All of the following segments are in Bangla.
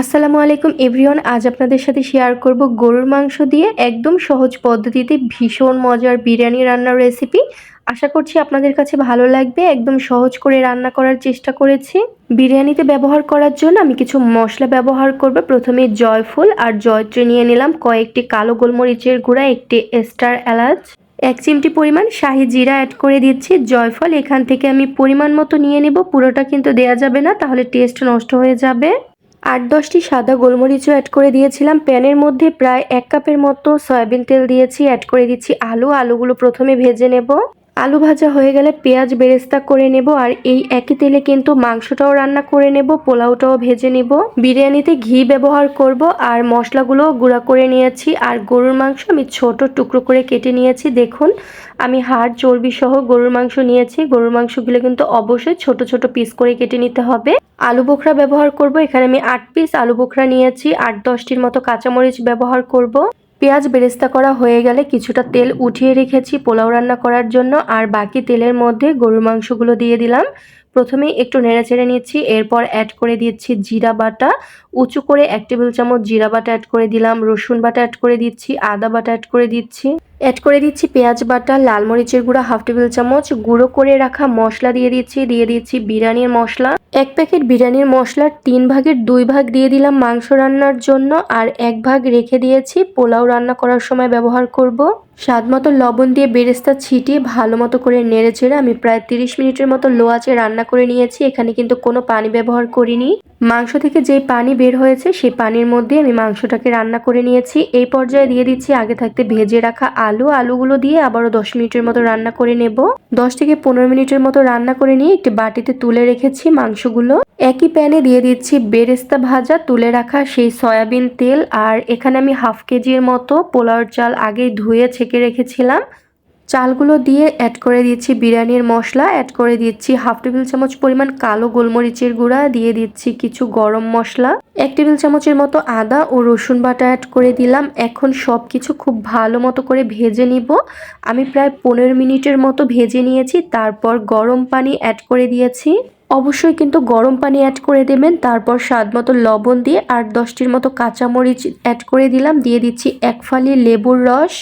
আসসালামু আলাইকুম এভরিওয়ান, আজ আপনাদের সাথে শেয়ার করব গরুর মাংস দিয়ে একদম সহজ পদ্ধতিতে ভীষণ মজার বিরিয়ানি রান্নার রেসিপি আশা করছি আপনাদের কাছে ভালো লাগবে, একদম সহজ করে রান্না করার চেষ্টা করেছি। বিরিয়ানিতে ব্যবহার করার জন্য আমি কিছু মশলা ব্যবহার করব। প্রথমে জয়ফুল আর জয়ত্রী নিয়ে নিলাম কয়েকটি কালো গোলমরিচের গুঁড়া, একটি স্টার এলাচ। এক চিমটি পরিমাণ শাহি জিরা অ্যাড করে দিচ্ছি। জয়ফল এখান থেকে আমি পরিমাণ মতো নিয়ে নেব, পুরোটা কিন্তু দেয়া যাবে না, তাহলে টেস্ট নষ্ট হয়ে যাবে। আট দশটি সাদা গোলমরিচও অ্যাড করে দিয়েছিলাম। প্যানের মধ্যে প্রায় এক কাপের মতো সয়াবিন তেল দিয়েছি অ্যাড করে দিচ্ছি আলু। আলুগুলো প্রথমে ভেজে নেব। আলু ভাজা হয়ে গেলে পেঁয়াজ বেরেস্তা করে নেব আর এই একই তেলে কিন্তু মাংসটাও রান্না করে নেব, পোলাওটাও ভেজে নেব। বিরিয়ানিতে ঘি ব্যবহার করব আর মশলাগুলো গুঁড়া করে নিয়েছি আর গরুর মাংস আমি ছোট টুকরো করে কেটে নিয়েছি। দেখুন, আমি হাড় চর্বি সহ গরুর মাংস নিয়েছি। গরুর মাংসগুলো কিন্তু অবশ্যই ছোট ছোট পিস করে কেটে নিতে হবে। আলু বোখরা ব্যবহার করব, এখানে আমি আট পিস আলু বোখরা নিয়েছি। আট দশটির মতো কাঁচামরিচ ব্যবহার করব। পেঁয়াজ বেরেস্তা করা হয়ে গেলে কিছুটা তেল উঠিয়ে রেখেছি পোলাও রান্না করার জন্য, আর বাকি তেলের মধ্যে গরুর মাংসগুলো দিয়ে দিলাম। প্রথমে একটু নেড়ে চেড়ে নিচ্ছি, এরপর অ্যাড করে দিচ্ছি জিরা বাটা। উঁচু করে এক টেবিল চামচ জিরা বাটা অ্যাড করে দিলাম, রসুন বাটা অ্যাড করে দিচ্ছি, আদা বাটা অ্যাড করে দিচ্ছি। অ্যাড করে দিচ্ছি পেঁয়াজ বাটা, লাল মরিচের গুঁড়া হাফ টেবিল চামচ, গুঁড়ো করে রাখা মশলা দিয়ে দিচ্ছি দিয়ে দিচ্ছি বিরিয়ানির মশলা। এক প্যাকেট বিরিয়ানির মশলার তিন ভাগের দুই ভাগ দিয়ে দিলাম মাংস রান্নার জন্য, আর এক ভাগ রেখে দিয়েছি পোলাও রান্না করার সময় ব্যবহার করব। স্বাদ মতো লবণ দিয়ে বেরেস্তা ছিটিয়ে ভালো মতো করে নেড়ে চেড়ে আমি প্রায় তিরিশ মিনিটের মতো লো আঁচে রান্না করে নিয়েছি, এখানে কিন্তু কোনো পানি ব্যবহার করিনি। মাংস থেকে যে পানি বের হয়েছে সেই পানির মধ্যে আমি মাংসটাকে রান্না করে নিয়েছি। এই পর্যায়ে দিয়ে দিচ্ছি আগে থাকতে ভেজে রাখা আলু, আলুগুলো দিয়ে আবারও দশ মিনিটের মতো রান্না করে নেব। দশ থেকে পনেরো মিনিটের মতো রান্না করে নিয়ে একটি বাটিতে তুলে রেখেছি মাংসগুলো। একই প্যানে দিয়ে দিচ্ছি বেরেস্তা ভাজা, তুলে রাখা সেই সয়াবিন তেল, আর এখানে আমি হাফ কেজির মতো পোলাওর চাল আগেই ধুয়ে ছেঁকে রেখেছিলাম। চালগুলো দিয়ে অ্যাড করে দিচ্ছি বিরিয়ানির মশলা অ্যাড করে দিচ্ছি হাফ টেবিল চামচ পরিমাণ কালো গোলমরিচের গুঁড়া, দিয়ে দিচ্ছি কিছু গরম মশলা, এক টেবিল চামচের মতো আদা ও রসুন বাটা অ্যাড করে দিলাম। এখন সব কিছু খুব ভালো মতো করে ভেজে নিব। আমি প্রায় পনেরো মিনিটের মতো ভেজে নিয়েছি, তারপর গরম পানি অ্যাড করে দিয়েছি। অবশ্যই কিন্তু গরম পানি অ্যাড করে দেবেন, তারপর স্বাদ মতো লবণ দিয়ে আট দশটির মতো কাঁচামরিচ অ্যাড করে দিলাম। দিয়ে দিচ্ছি এক ফালি লেবুর রস।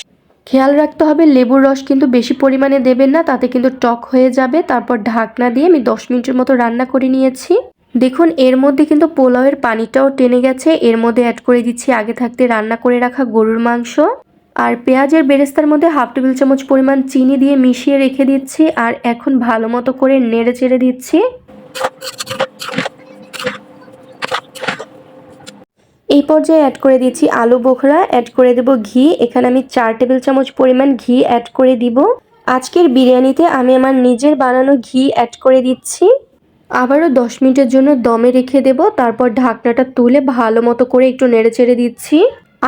খেয়াল রাখতে হবে, লেবুর রস কিন্তু বেশি পরিমাণে দেবেন না, তাতে কিন্তু টক হয়ে যাবে। তারপর ঢাকনা দিয়ে আমি দশ মিনিটের মতো রান্না করে নিয়েছি। দেখুন, এর মধ্যে কিন্তু পোলাওয়ের পানিটাও টেনে গেছে। এর মধ্যে অ্যাড করে দিচ্ছি আগে থাকতে রান্না করে রাখা গরুর মাংস। আর পেঁয়াজের বেরেস্তার মধ্যে হাফ টেবিল চামচ পরিমাণ চিনি দিয়ে মিশিয়ে রেখে দিচ্ছি। আর এখন ভালো মতো করে নেড়ে চেড়ে দিচ্ছি। এই পর্যায়ে অ্যাড করে দিচ্ছি আলু বোখরা অ্যাড করে দেব ঘি। এখানে আমি চার টেবিল চামচ পরিমাণ ঘি অ্যাড করে দিব। আজকের বিরিয়ানিতে আমি আমার নিজের বানানো ঘি অ্যাড করে দিচ্ছি। আবারও দশ মিনিটের জন্য দমে রেখে দেব। তারপর ঢাকনাটা তুলে ভালো মতো করে একটু নেড়ে চেড়ে দিচ্ছি।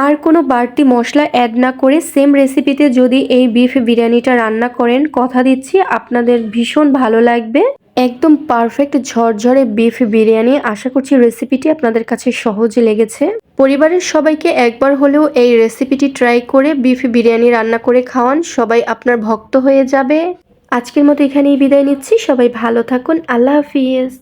আর কোনো বাড়তি মশলা অ্যাড না করে সেম রেসিপিতে যদি এই বিফ বিরিয়ানিটা রান্না করেন, কথা দিচ্ছি। আপনাদের ভীষণ ভালো লাগবে। একদম পারফেক্ট ঝরঝরে বিফ বিরিয়ানি। আশা করছি রেসিপিটি আপনাদের কাছে সহজে লেগেছে। পরিবারের সবাইকে একবার হলেও এই রেসিপিটি ট্রাই করে বিফ বিরিয়ানি রান্না করে খাওয়ান। সবাই আপনার ভক্ত হয়ে যাবে। আজকের মতো এখানেই বিদায় নিচ্ছি। সবাই ভালো থাকুন। আল্লাহ হাফিজ।